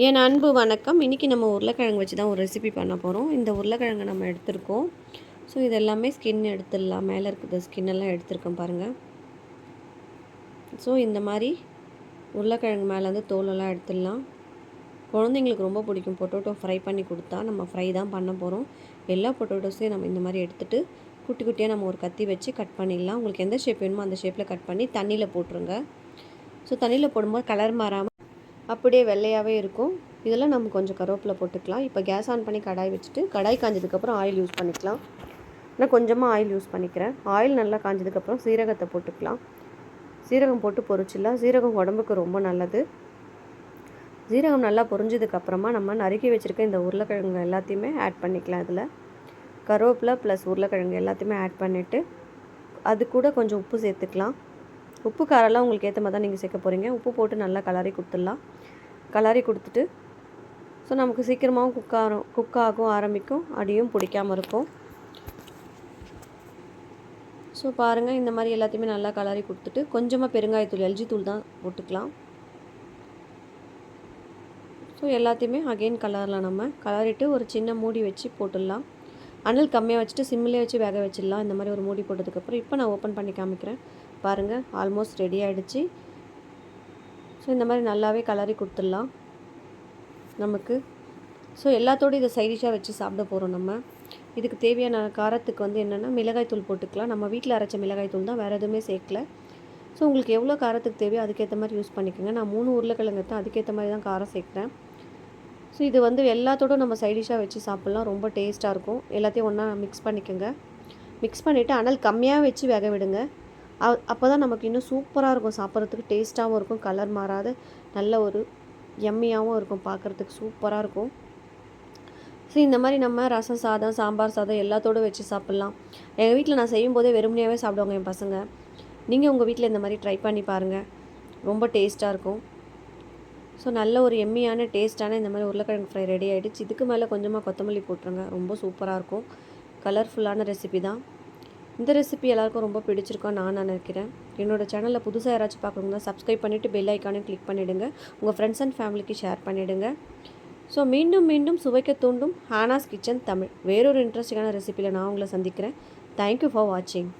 என் அன்பு வணக்கம். இன்றைக்கி நம்ம உருளைக்கிழங்கு வச்சு தான் ஒரு ரெசிபி பண்ண போகிறோம் இந்த உருளைக்கிழங்கு நம்ம எடுத்திருக்கோம். ஸோ இது எல்லாமே ஸ்கின் எடுத்துடலாம். மேலே இருக்கிற ஸ்கின் எல்லாம் எடுத்திருக்கோம் பாருங்கள் ஸோ இந்த மாதிரி உருளைக்கிழங்கு மேலேருந்து தோலெல்லாம் எடுத்துடலாம். குழந்தைங்களுக்கு ரொம்ப பிடிக்கும். பொட்டோட்டோ ஃப்ரை பண்ணி கொடுத்தா நம்ம ஃப்ரை தான் பண்ண போகிறோம் எல்லா பொட்டோட்டோஸையும் நம்ம இந்த மாதிரி எடுத்துகிட்டு குட்டி குட்டியாக நம்ம ஒரு கத்தி வச்சு கட் பண்ணிடலாம். உங்களுக்கு எந்த ஷேப் வேணுமோ அந்த ஷேப்பில் கட் பண்ணி தண்ணியில் போட்டுருங்க. ஸோ தண்ணியில் போடும்போது கலர் மாறாமல் அப்படியே வெள்ளையாகவே இருக்கும். இதெல்லாம் நம்ம கொஞ்சம் கருவேப்பிலை போட்டுக்கலாம். இப்போ கேஸ் ஆன் பண்ணி கடாய் வச்சுட்டு கடாய் காஞ்சதுக்கப்புறம் ஆயில் யூஸ் பண்ணிக்கலாம். நான் கொஞ்சமாக ஆயில் யூஸ் பண்ணிக்கிறேன். ஆயில் நல்லா காஞ்சதுக்கப்புறம் சீரகத்தை போட்டுக்கலாம். சீரகம் போட்டு பொரிச்சிடலாம். சீரகம் உடம்புக்கு ரொம்ப நல்லது. சீரகம் நல்லா பொரிஞ்சதுக்கப்புறமா நம்ம நறுக்கி வச்சுருக்க இந்த உருளைக்கிழங்கு எல்லாத்தையுமே ஆட் பண்ணிக்கலாம் இதில். கருவேப்பிலை ப்ளஸ் உருளைக்கிழங்கு எல்லாத்தையுமே ஆட் பண்ணிவிட்டு அது கூட கொஞ்சம் உப்பு சேர்த்துக்கலாம். உப்பு காரெல்லாம் உங்களுக்கு ஏற்ற மாதிரி தான் நீங்கள் சேர்க்க போகிறீங்க உப்பு போட்டு நல்லா கலரி கொடுத்துடலாம். கலரி கொடுத்துட்டு ஸோ நமக்கு சீக்கிரமாகவும் குக் ஆகும் குக் ஆகும் ஆரம்பிக்கும் அடியும் பிடிக்காமல் இருக்கும். ஸோ பாருங்கள் இந்த மாதிரி எல்லாத்தையுமே நல்லா கலரி கொடுத்துட்டு கொஞ்சமாக பெருங்காயத்தூள் எல்ஜி தூள் தான் போட்டுக்கலாம். ஸோ எல்லாத்தையுமே அகெயின் கலரலாம் நம்ம. கலரிட்டு ஒரு சின்ன மூடி வச்சு போட்டுடலாம். அனல் கம்மியாக வச்சுட்டு சிம்மிலே வச்சு வேக வச்சிடலாம். இந்த மாதிரி ஒரு மூடி போட்டதுக்கப்புறம் இப்போ நான் ஓப்பன் பண்ணி காமிக்கிறேன். பாருங்கள் ஆல்மோஸ்ட் ரெடி ஆகிடுச்சு ஸோ இந்த மாதிரி நல்லாவே கலரி கொடுத்துடலாம் நமக்கு. ஸோ எல்லாத்தோடு இதை சைடிஷாக வச்சு சாப்பிட போகிறோம் நம்ம. இதுக்கு தேவையான காரத்துக்கு வந்து என்னென்னா மிளகாய் தூள் போட்டுக்கலாம். நம்ம வீட்டில் அரைச்ச மிளகாய் தூள் தான் வேறு எதுவுமே சேர்க்கல. ஸோ உங்களுக்கு எவ்வளோ காரத்துக்கு தேவையோ அதுக்கேற்ற மாதிரி யூஸ் பண்ணிக்கோங்க. நான் மூணு உருளைக்கிழங்கு தான் அதுக்கேற்ற மாதிரி தான் காரம் சேர்க்குறேன். ஸோ இது வந்து எல்லாத்தோடும் நம்ம சைடிஷாக வச்சு சாப்பிட்லாம். ரொம்ப டேஸ்ட்டாக இருக்கும். எல்லாத்தையும் ஒன்றா மிக்ஸ் பண்ணிக்கோங்க. மிக்ஸ் பண்ணிவிட்டு அனல் கம்மியாக வச்சு வேக விடுங்க. அப்போ தான் நமக்கு இன்னும் சூப்பராக இருக்கும். சாப்பிட்றதுக்கு டேஸ்ட்டாகவும் இருக்கும். கலர் மாறாத நல்ல ஒரு எம்மியாகவும் இருக்கும். பார்க்குறதுக்கு சூப்பராக இருக்கும். ஸோ இந்த மாதிரி நம்ம ரசம் சாதம் சாம்பார் சாதம் எல்லாத்தோடு வச்சு சாப்பிட்லாம். எங்கள் வீட்டில் நான் செய்யும் போதே வெறுமனையாகவே சாப்பிடுவாங்க என் பசங்க. நீங்கள் உங்கள் வீட்டில் இந்த மாதிரி ட்ரை பண்ணி பாருங்கள் ரொம்ப டேஸ்ட்டாக இருக்கும். ஸோ நல்ல ஒரு எம்மியான டேஸ்ட்டான இந்த மாதிரி உருளைக்கிழங்கு ஃப்ரை ரெடி ஆகிடுச்சு இதுக்கு மேலே கொஞ்சமாக கொத்தமல்லி போட்டுருங்க. ரொம்ப சூப்பராக இருக்கும். கலர்ஃபுல்லான ரெசிபி தான். இந்த ரெசிபி எல்லாருக்கும் ரொம்ப பிடிச்சிருக்கோம் நான் நினைக்கிறேன். என்னோடய சேனலில் புதுசாக யாராச்சும் பார்க்குறவங்க சப்ஸ்கிரைப் பண்ணிவிட்டு பெல் ஐக்கானையும் கிளிக் பண்ணிவிடுங்க உங்கள் ஃப்ரெண்ட்ஸ் அண்ட் ஃபேமிலிக்கு ஷேர் பண்ணிவிடுங்க ஸோ மீண்டும் மீண்டும் சுவைக்க தூண்டும் ஹானாஸ் கிச்சன் தமிழ். வேறொரு இன்ட்ரெஸ்டிங்கான ரெசிப்பியில் நான் உங்களை சந்திக்கிறேன். தேங்க்யூ ஃபார் வாட்சிங்